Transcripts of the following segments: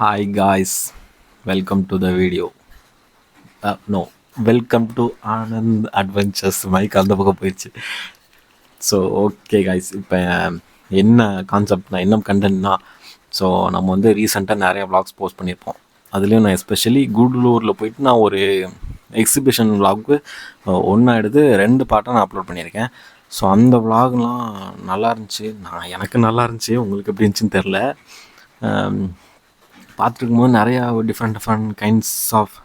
Hi guys welcome to the video no welcome to Anand adventures mic அந்த பக்கம் போயிடுச்சு. So okay guys இப்போ என்ன கான்செப்ட்னா என்ன கண்டென்ட்னா ஸோ நம்ம வந்து ரீசெண்டாக நிறைய விளாக்ஸ் போஸ்ட் பண்ணியிருப்போம். அதுலேயும் நான் எஸ்பெஷலி கூடலூரில் போயிட்டு நான் ஒரு எக்ஸிபிஷன் விளாக்கு ஒன்றா எடுத்து ரெண்டு பாட்டாக நான் அப்லோட் பண்ணியிருக்கேன். ஸோ அந்த விளாக்லாம் நல்லா இருந்துச்சு. நான் எனக்கு நல்லா இருந்துச்சு. உங்களுக்கு எப்படி இருந்துச்சுன்னு தெரில um, பார்த்துருக்கும்போது நிறையா டிஃப்ரெண்ட் டிஃப்ரெண்ட் கைண்ட்ஸ் ஆஃப்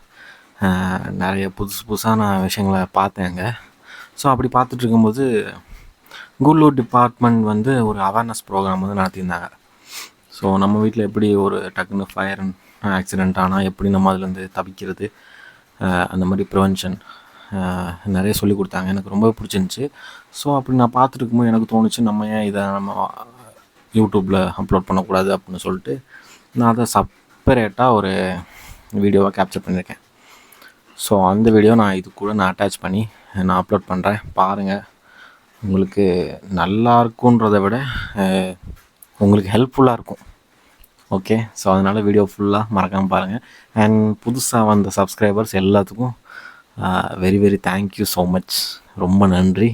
நிறைய புதுசு புதுசான விஷயங்களை பார்த்தேங்க ஸோ அப்படி பார்த்துட்டு இருக்கும்போது கூடலூர் டிபார்ட்மெண்ட் வந்து ஒரு அவேர்னஸ் ப்ரோக்ராம் வந்து நடத்தியிருந்தாங்க. ஸோ நம்ம வீட்டில் எப்படி ஒரு டக்குன்னு ஃபயர் ஆக்சிடெண்ட் ஆனால் எப்படி நம்ம அதுலேருந்து தவிக்கிறது அந்த மாதிரி ப்ரிவென்ஷன் நிறைய சொல்லி கொடுத்தாங்க. எனக்கு ரொம்ப பிடிச்சிருந்துச்சி. ஸோ அப்படி நான் பார்த்துருக்கும்போது எனக்கு தோணுச்சு நம்ம ஏன் இதை நம்ம யூடியூப்பில் அப்லோட் பண்ணக்கூடாது அப்படின்னு சொல்லிட்டு நான் அதை சப் செப்பரேட்டாக ஒரு வீடியோவாக கேப்சர் பண்ணியிருக்கேன் ஸோ அந்த வீடியோ நான் இது கூட நான் அட்டாச் பண்ணி நான் அப்லோட் பண்ணுறேன் பாருங்கள் உங்களுக்கு நல்லா இருக்குன்றதை விட உங்களுக்கு ஹெல்ப்ஃபுல்லாக இருக்கும். ஓகே ஸோ அதனால் வீடியோ ஃபுல்லாக மறக்காமல் பாருங்கள் அண்ட் புதுசாக வந்த சப்ஸ்கிரைபர்ஸ் எல்லாத்துக்கும் very very thank you so much ரொம்ப நன்றி.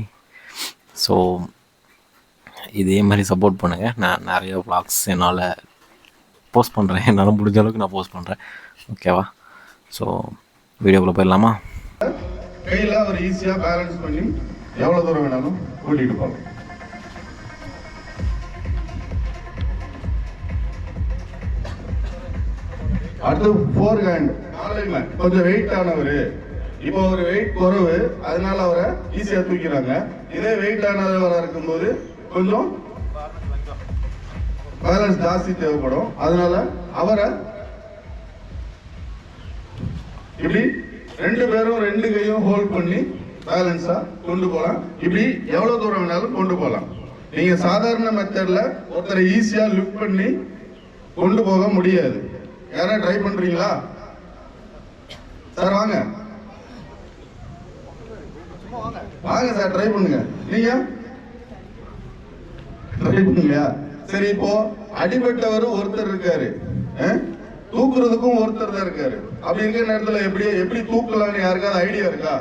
ஸோ இதே மாதிரி சப்போர்ட் பண்ணுங்கள் நான் நிறைய vlogs என்னால் போஸ்ட் பண்ணுறேன் என்னால் முடிஞ்ச அளவுக்கு நான் போஸ்ட் பண்ணுறேன் ஓகேவா ஸோ வீடியோக்குள்ளே போயிடலாமா? கையில் அவர் ஈஸியாக பேலன்ஸ் பண்ணி எவ்வளோ தூரம் வேணாலும் கூட்டிகிட்டு போகலாம் அடுத்து ஃபோர் ஹேண்ட் கொஞ்சம் வெயிட் ஆனவர். இப்போ ஒரு வெயிட் குறவு அதனால அவரை ஈஸியாக தூக்கிறாங்க. இதே வெயிட் ஆனவராக இருக்கும்போது கொஞ்சம் பேலன்ஸ் ஜாஸ்தி தேவைப்படும். அதனால அவரை இப்படி ரெண்டு பேரும் ரெண்டு கையும் ஹோல்ட் பண்ணி பேலன்ஸா கொண்டு போகலாம் இப்படி எவ்வளவு தூரம் வேணாலும் கொண்டு போகலாம் நீங்க சாதாரண மெத்தட்ல ஒருத்தரை ஈஸியா லிஃப்ட் பண்ணி கொண்டு போக முடியாது. யாரா ட்ரை பண்றீங்களா? சார் வாங்க. வாங்க சார் ட்ரை பண்ணுங்க. நீங்க ட்ரை பண்ணுங்க. சரி இப்போ அடிபட்டவர் ஒருத்தர் இருக்காரு? தூக்குறதுக்கும் ஒருத்தர் தான் இருக்காரு. அப்படி இருக்கிற நேரத்துல எப்படி எப்படி தூக்கலாம்னு யாருக்காவது ஐடியா இருக்கா?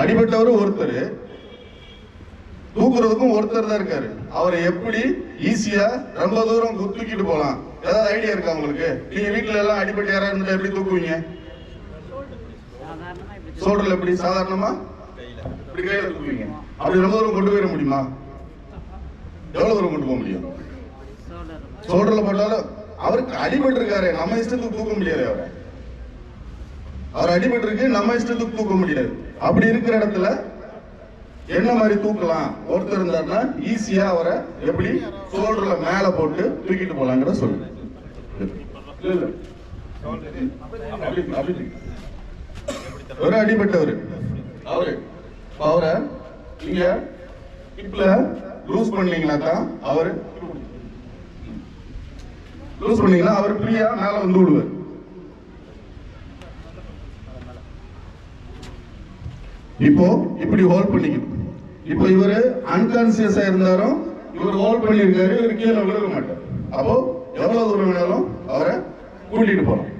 அடிபட்டவர் ஒருத்தர் தூக்குறதுக்கும் ஒருத்தர் தான் இருக்காரு. அவரை எப்படி ஈஸியா ரொம்ப தூரம் தூக்கிட்டு போலாம்? ஏதாவது ஐடியா இருக்கா உங்களுக்கு? நீங்க வீட்ல எல்லாம் அடிபட்டு யாராவது இருந்தா எப்படி தூக்குவீங்க? சோல்டர்ல எப்படி? சாதாரணமா? இப்படி கையில தூக்குவீங்க. அப்படி ரொம்ப தூரம் கொண்டு போயிட முடியுமா? எவ்வளவு தூரம் கொண்டு போக முடியும்? சோல்டர்ல போட்டாலும் அவருக்கு அடிபட்டு இருக்காரு நம்ம இஷ்டத்துக்கு தூக்க முடியாது அவரை. அவர் அடிபட்டு இருக்கு நம்ம இஷ்டத்துக்கு தூக்க முடியாது அப்படி இருக்கிற இடத்துல என்ன மாதிரி தூக்கலாம்? ஒருத்தர் இருந்தாருன்னா ஈஸியா அவரை எப்படி சோல்டர்ல மேல போட்டு தூக்கிட்டு போலாங்கிற சொல்லு. ஒரு அடிபட்டவர். அவரு. அவரை இங்க இப்ப லூஸ் பண்ணீங்கன்னா தான் அவரு? லூஸ் பண்ணீங்கன்னா அவர் ஃப்ரீயா மேல வந்து விடுவார். இப்போ இப்படி ஹோல்ட் பண்ணிக்கணும். இப்போ இவரு அன்கான்சியஸா இருந்தாலும் இவர் ஹோல்ட் பண்ணியிருக்காரு இவர் கீழே விழுக மாட்டார். அப்போ எவ்வளவு தூரம் வேணாலும் அவரை கூட்டிட்டு போலாம்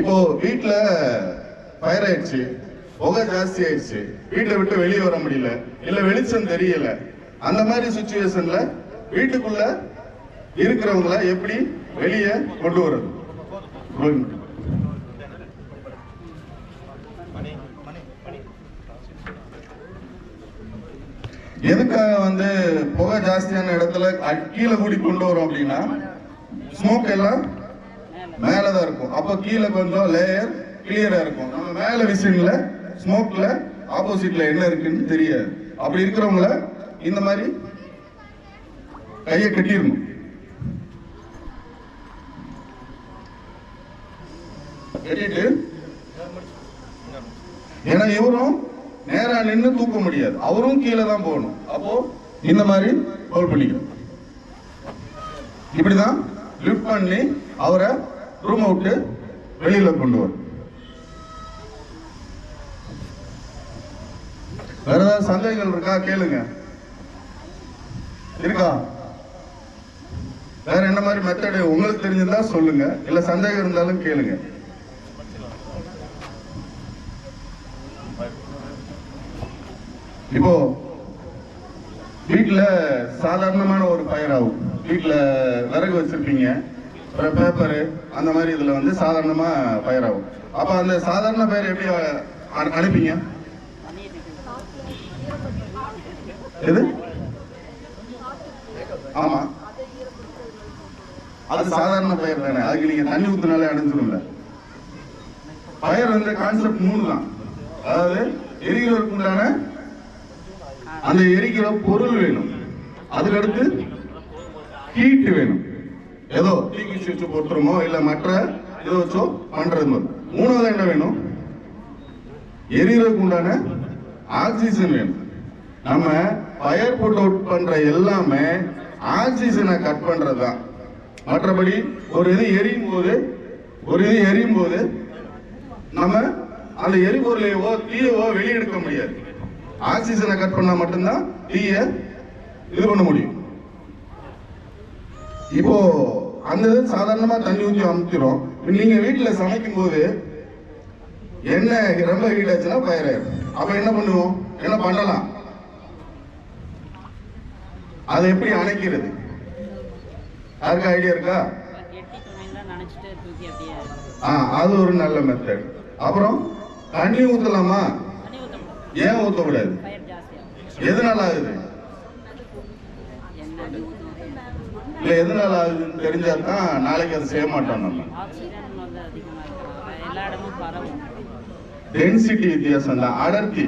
இப்போ வீட்டில் ஃபயர் ஆயிடுச்சு புகை ஜாஸ்தி ஆயிடுச்சு. வீட்டை விட்டு வெளியே வர முடியல. இல்லை வெளிச்சம் தெரியல. அந்த மாதிரி சுச்சுவேஷன்ல வீட்டுக்குள்ள இருக்கிறவங்கள எப்படி வெளியே கொண்டு வர்றது? எதுக்காக வந்து புகை ஜாஸ்தியான இடத்துல கீழே கூடி கொண்டு வரோம் அப்படின்னா ஸ்மோக் எல்லாம் மேலதான் இருக்கும். அப்ப கீழே கொஞ்சம் லேயர் கிளியரா இருக்கும். நம்ம மேல விசின்ல ஸ்மோக்ல ஆப்போசிட்ல என்ன இருக்குன்னு தெரியாது. அப்படி இருக்கிறவங்கள இந்த மாதிரி கையை கட்டிடணும். கட்டிட்டு ஏன்னா இவரும் நேரா நின்று தூக்க முடியாது. அவரும் கீழே தான் போகணும். அப்போ இந்த மாதிரி ஹோல்ட் பண்ணிக்கணும். இப்படிதான் லிஃப்ட் பண்ணி அவரை ரூம் விட்டு வெளியில கொண்டு வரும் வேற ஏதாவது சந்தேகங்கள் இருக்கா? கேளுங்க. இருக்கா? வேற என்ன மாதிரி மெத்தடு உங்களுக்கு தெரிஞ்சிருந்தா சொல்லுங்க. இல்ல சந்தேகம் இருந்தாலும் கேளுங்க. இப்போ வீட்டில் சாதாரணமான ஒரு ஃபயர் ஆகும். வீட்டில் விறகு வச்சிருப்பீங்க. ஒரு பேப்பரு அந்த மாதிரி இதில் வந்து சாதாரணமாக ஃபயர் ஆகும். அப்போ அந்த சாதாரண பயிர் எப்படி அனுப்பிங்க? எது? ஆமாம் அது சாதாரண பயிர் தானே. அதுக்கு நீங்க தண்ணி ஊத்துனாலே அடைஞ்சிடும்ல பயிர் வந்து கான்செப்ட் மூணு தான். அதாவது எரிகிறதுக்கு உண்டான அந்த எரிக்கிற பொருள் வேணும். அதுக்கடுத்து ஹீட் வேணும். ஏதோ தீக்குச்சி வச்சு போட்டுருமோ இல்லை மற்ற ஏதோ வச்சோ பண்ணுறது மாதிரி. மூணாவது என்ன வேணும்? எரியறதுக்கு உண்டான ஆக்சிஜன் வேணும். நம்ம ஃபயர் புட் அவுட் பண்ணுற எல்லாமே ஆக்சிஜனை கட் பண்ணுறது தான். மற்றபடி ஒரு இது எரியும் போது ஒரு இது எரியும் போது நம்ம அந்த எரிபொருளையோ தீயவோ வெளியெடுக்க முடியாது. ஆக்சிஜனை கட் பண்ணால் மட்டும்தான் தீய இது பண்ண முடியும். இப்போ அந்த இது சாதாரணமா தண்ணி ஊற்றி அமுத்திரும். நீங்க வீட்டுல சமைக்கும் போது எண்ணெய் ரொம்ப ஹீட் ஆச்சுன்னா ஃபயர் ஆயிரும். அப்ப என்ன பண்ணுவோம்? என்ன பண்ணலாம்? அதை எப்படி அணைக்கிறது? யாருக்கு ஐடியா இருக்கா? ஆ அது ஒரு நல்ல மெத்தட் அப்புறம் தண்ணி ஊத்தலாமா? தண்ணி ஊற்ற முடியும் ஏன் ஜாஸ்தியாகும் எதனால ஆகுது இல்ல எதனால ஆகுதுன்னு தெரிஞ்சால் தான் நாளைக்கு அதை செய்ய மாட்டோம் நம்ம. டென்சிட்டி வித்தியாசம் தான் அடர்த்தி.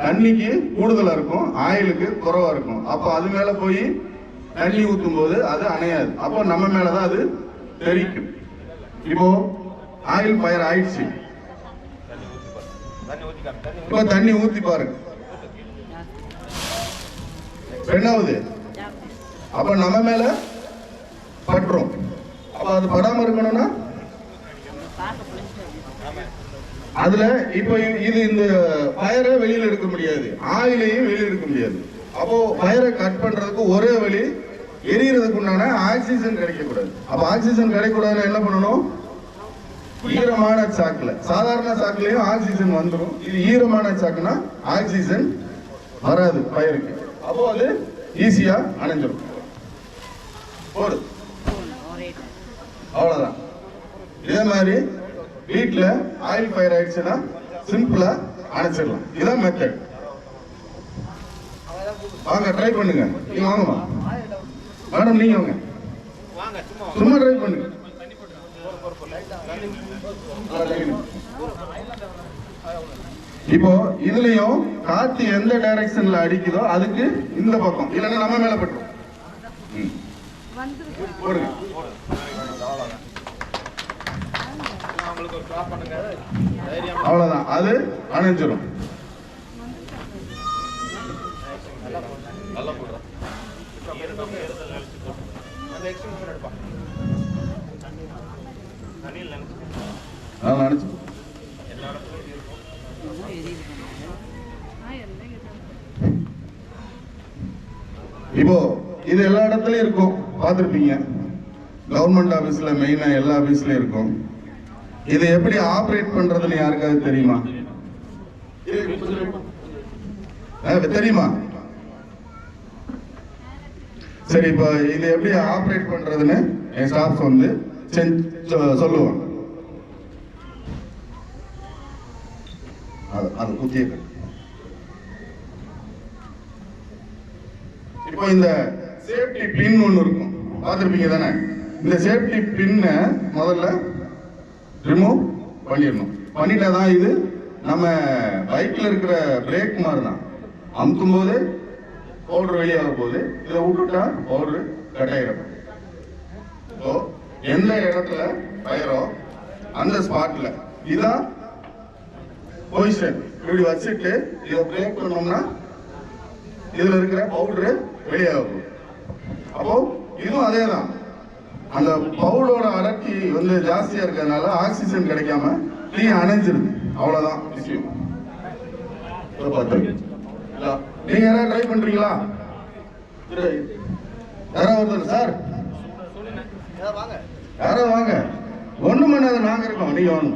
தண்ணிக்கு கூடுதலா இருக்கும் ஆயிலுக்கு குறவா இருக்கும். அப்போ அது மேல போய் தண்ணி ஊத்தும் போது அது அணையாது. அப்போ நம்ம மேலதான் அது தெரிக்கும் இப்போ ஆயில் பயர் ஆயிடுச்சு. இப்போ தண்ணி ஊத்தி பாருங்க. ரெண்டாவது அப்ப நம்ம மேல பட்டுரும். அப்ப அது படாம இருக்கணும்னா? அதுல இப்ப இது இந்த ஃபயரை வெளியில எடுக்க முடியாது. ஆயிலையும் வெளியில் எடுக்க முடியாது. அப்போ ஃபயரை கட் பண்றதுக்கு ஒரே வழி எரியறதுக்கு உண்டான ஆக்சிஜன் கிடைக்கக்கூடாது. அப்போ அப்ப ஆக்சிஜன் கிடைக்கூடாதுன்னா என்ன பண்ணணும்? ஈரமான சாக்குல. சாதாரண சாக்குலயும் ஆக்சிஜன் வந்துடும் இது ஈரமான சாக்குனா ஆக்சிஜன் வராது பயிருக்கு அப்போ அது ஈஸியா அணைஞ்சிடும் போடு. அவ்வளோதான் அவ்வளவுதான். இதே மாதிரி வீட்டில் ஆயில் ஃபயர் ஆயிடுச்சுன்னா சிம்பிளா அணைச்சிடலாம். இதான் மெத்தட் வாங்க ட்ரை பண்ணுங்க. நீங்க வாங்கம்மா மேடம் நீங்க வாங்க. சும்மா ட்ரை பண்ணுங்க. இப்போ இதுலயும் காத்து எந்த டைரக்ஷன்ல அடிக்குதோ அதுக்கு இந்த பக்கம். இல்லைன்னா நம்ம மேல பட்டுரும். ம். அவ்வளவுதான். அது அணைஞ்சிடும் அதெல்லாம் இப்போ இது எல்லா இடத்துலயும் இருக்கும். பார்த்துருப்பீங்க. கவர்மெண்ட் ஆஃபீஸில் மெயினாக எல்லா ஆஃபீஸ்லேயும் இருக்கும். இதை எப்படி ஆப்ரேட் பண்ணுறதுன்னு யாருக்காவது தெரியுமா? தெரியுமா? சரி இப்போ இது எப்படி ஆப்ரேட் பண்ணுறதுன்னு என் ஸ்டாஃப்ஸ் வந்து செஞ்சு- சொ- சொல்லுவாங்க. அது அது இப்போ இந்த சேஃப்டி பின் ஒன்று இருக்கும். பார்த்துருப்பீங்க தானே? இந்த சேஃப்டி பின்னை முதல்ல ரிமூவ் பண்ணிடணும். பண்ணிட்டா தான் இது நம்ம பைக்கில் இருக்கிற பிரேக் மாதிரி தான் அமுக்கும் போது பவுடர் வெளியாக போகுது இதை விட்டுட்டா பவுடர் கட் ஆயிடும் ஸோ எந்த இடத்துல பயிரோ அந்த ஸ்பாட்டில் இதான் பொசிஷன் இப்படி வச்சுட்டு இதை பிரேக் பண்ணோம்னா இதில் இருக்கிற பவுடரு வெளியாகும் அப்போ இதுவும் அதே தான் அந்த பவுலோட அடர்த்தி வந்து ஜாஸ்தியா இருக்கிறதுனால ஆக்சிஜன் கிடைக்காம தீ அணைஞ்சிருது. அவ்வளவுதான் விஷயம். நீங்க யாராவது ட்ரை பண்றீங்களா? யாராவது ஒருத்தர் சார் யாராவது வாங்க. ஒண்ணும் பண்ணாத நாங்க இருக்கோம். நீங்க வாங்க.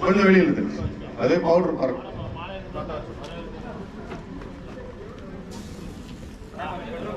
கொஞ்சம் வெளியில தெரிஞ்சு அதே பவுடர் பறக்கும்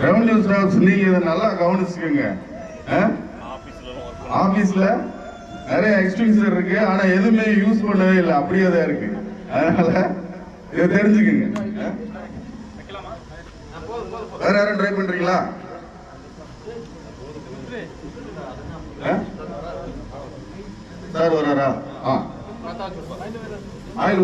ரெவன்யூ ஸ்டாஃப்ஸ் நீங்க இதை நல்லா கவனிச்சுக்கோங்க. ஆபீஸ்ல நிறைய எக்ஸ்டென்ஷன் இருக்கு ஆனா எதுவுமே யூஸ் பண்ணவே இல்லை. அப்படியே தான் இருக்கு. அதனால இதை தெரிஞ்சுக்கோங்க. வேற யாரும் ட்ரை பண்றீங்களா? ஆ? சார் வராரா? ஆ. ஆயில்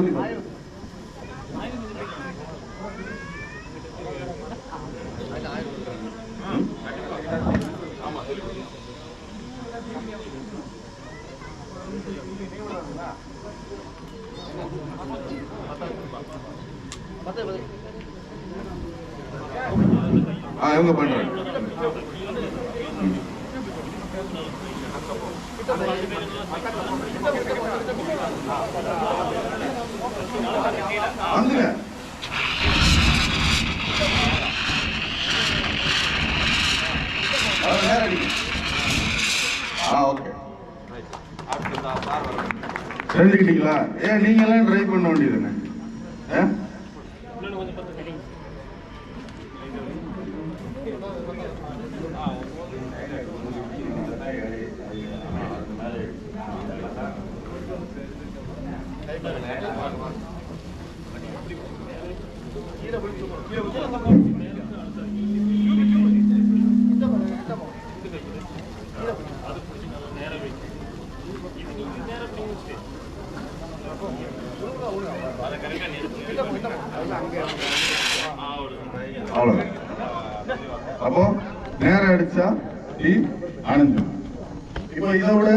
பாருங்க. ஆ வந்துங்க ஆ ஓகே. தெரிஞ்சுக்கிட்டீங்களா ஏன் நீங்களாம் எல்லாம் ட்ரை பண்ண வேண்டியதுன்னு அவ்வளவுதான். அப்போ நேரம் அடிச்சா டீ ஆனந்தம் இப்போ இதை விட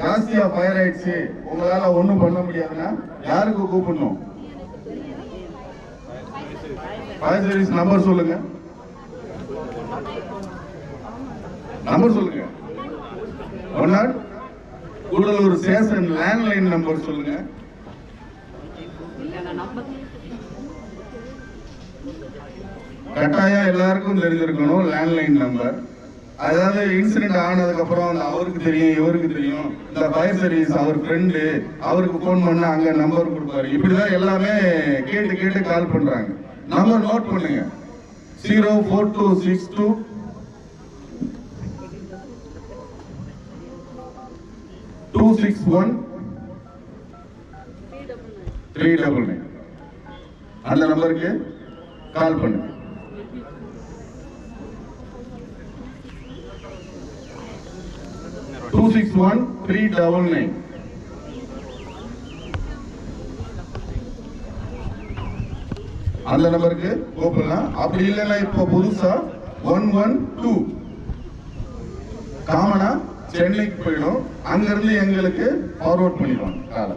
ஜாஸ்தியா ஃபயர் ஆயிடுச்சு. உங்களால ஒண்ணும் பண்ண முடியாதுன்னா யாருக்கு கூப்பிடணும்? ஃபயர் சர்வீஸ் நம்பர் சொல்லுங்க. நம்பர் சொல்லுங்க. One not Gudalur station landline number சொல்லுங்க. கட்டாயம் எல்லாருக்கும் தெரிஞ்சிருக்கணும் லேண்ட்லைன் நம்பர் அதாவது இன்சிடென்ட் ஆனதுக்கு அப்புறம் அந்த அவருக்கு தெரியும் இவருக்கு தெரியும். இந்த ஃபயர் சர்வீஸ் அவர் ஃப்ரெண்டு அவருக்கு ஃபோன் பண்ண அங்க நம்பர் கொடுப்பாரு. இப்படிதான் எல்லாமே கேட்டு கேட்டு கால் பண்றாங்க. நம்பர் நோட் பண்ணுங்க. Zero four two six two two six one three double nine அந்த நம்பருக்கு கால் பண்ணுங்க. Two six one three double nine அந்த நம்பருக்கு கூப்பிடலாம். அப்படி இல்லைன்னா இப்போ புதுசா ஒன் ஒன் டூ காமனா சென்னைக்கு போயிடும். அங்கிருந்து எங்களுக்கு ஃபார்வர்ட் பண்ணிடுவாங்க. காலை